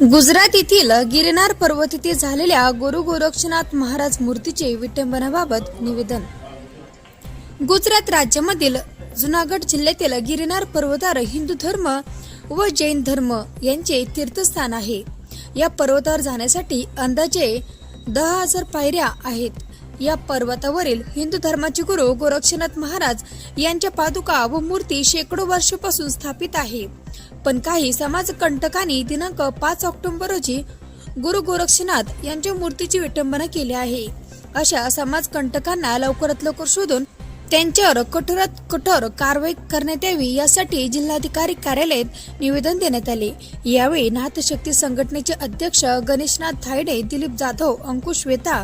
गुजरात येथील गिरनार पर्वत येथे झालेल्या गुरु गोरक्षनाथ महाराज मूर्तीचे विटंबनाबाबत निवेदन. गुजरात राज्यामधील जुनागड जिल्ह्यातील गिरनार पर्वतावर हिंदू धर्म व जैन धर्म यांचे तीर्थस्थान आहे. या पर्वतावर जाण्यासाठी अंदाजे दहा हजार पायऱ्या आहेत. या पर्वतावरील हिंदू धर्माचे गुरु गोरक्षनाथ महाराज यांच्या पादुका व मूर्ती शेकडो वर्षापासून स्थापित आहे. पण काही समाजकंटकांनी दिनांक पाच ऑक्टोबर रोजी गुरु गोरक्षनाथ यांच्या मूर्तीची विटंबना केली आहे. अशा समाजकंटकांना लवकरात लवकर शोधून त्यांच्यावर कठोरात कठोर कारवाई करण्यात यावी यासाठी जिल्हाधिकारी कार्यालयात निवेदन देण्यात आले. यावेळी नाथशक्ती संघटनेचे अध्यक्ष गणेशनाथ थायडे दिलीप जाधव अंकुश वेता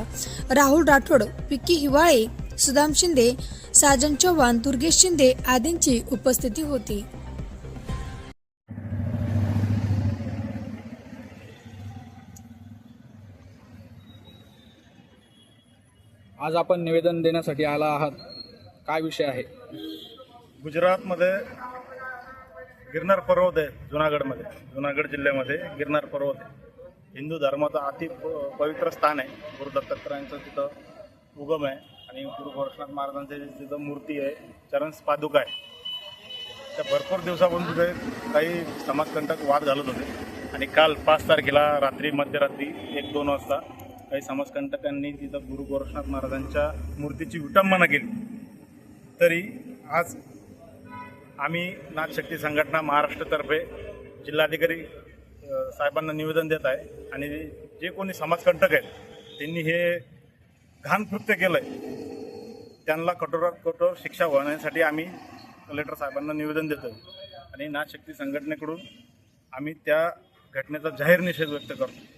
राहुल राठोड विक्की हिवाळे सुदाम शिंदे साजन चव्हाण दुर्गेश शिंदे आदींची उपस्थिती होती. आज आपण निवेदन देण्यासाठी आला आहात. काय विषय आहे? गुजरातमध्ये गिरनार पर्वत आहे जुनागडमध्ये. जुनागड जिल्ह्यामध्ये गिरनार पर्वत आहे. हिंदू धर्माचं अति प- पवित्र स्थान आहे. गुरु दत्तात्रयांचं तिथं उगम आहे. आणि गुरु गोरक्षनाथ महाराजांची तिथं मूर्ती आहे चरण पादुका आहे. त्या भरपूर दिवसापासून तिथे काही समाजकंटक वाद घालत होते. आणि काल पाच तारखेला रात्री मध्यरात्री एक दोन वाजता काही समाजकंटकांनी तिथं गुरु गोरक्षनाथ महाराजांच्या मूर्तीची विटंबना केली. तरी आज आम्ही नाथशक्ती संघटना महाराष्ट्रातर्फे जिल्हाधिकारी साहेबांना निवेदन देत आहे आणि जे कोणी समाजकंटक आहेत त्यांनी हे घाण कृत्य केलं आहे त्यांना कठोरात कठोर शिक्षा होण्यासाठी आम्ही कलेक्टर साहेबांना निवेदन देतो आणि नाथशक्ती संघटनेकडून आम्ही त्या घटनेचा जाहीर निषेध व्यक्त करतो.